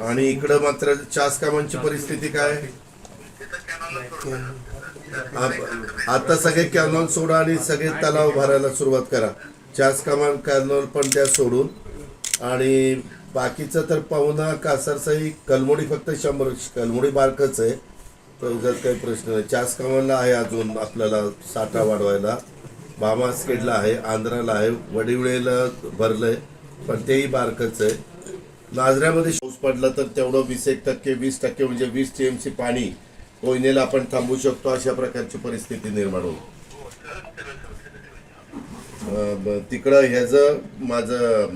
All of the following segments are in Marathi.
आणि इकडं मात्र कामांची परिस्थिती काय? आता सगळे कॅनॉल सोडा आणि सगळे तलाव भरायला सुरुवात करा. कामान कॅनॉल पण त्या सोडून आणि बाकीचं तर पाहुणा कासारसाई कलमोडी फक्त शंभर कलमोडी बारकच आहे. तर त्याच्यात काही प्रश्न नाही. चास कामाला आहे अजून आपल्याला साठा वाढवायला. बामास्केडला आहे आंध्राला आहे वडिवळेला भरलंय पण तेही बारकच आहे. नाजऱ्यामध्ये पाऊस पडला तर तेवढं वीस एक टक्के वीस टक्के म्हणजे वीस टी एम सी पाणी कोयनेला आपण थांबवू शकतो अशा प्रकारची परिस्थिती निर्माण होईल. तिकडं ह्याचं माझं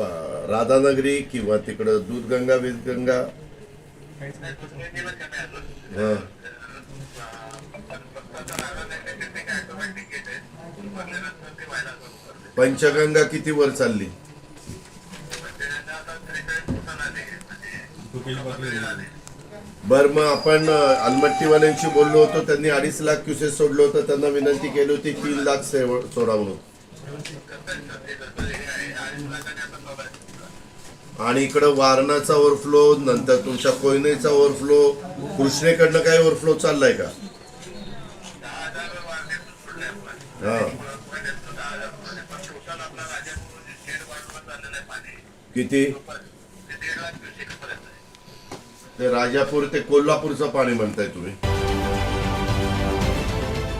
राधानगरी किंवा तिकडं दूधगंगा वीजगंगा? हां. पंचगंगा किती वर चालली? बर मग आपण अलमट्टीवाल्यांशी बोललो होतो त्यांनी अडीच लाख क्युसेस सोडलं होतं त्यांना विनंती केली होती तीन लाख सोडा म्हणून आणि इकडं वारणाचा ओव्हरफ्लो नंतर तुमच्या कोयनेचा ओव्हरफ्लो कृष्णेकडनं काय ओव्हरफ्लो चाललाय का? हा. किती? ते राजापूर ते कोल्हापूरचं पाणी म्हणताय तुम्ही.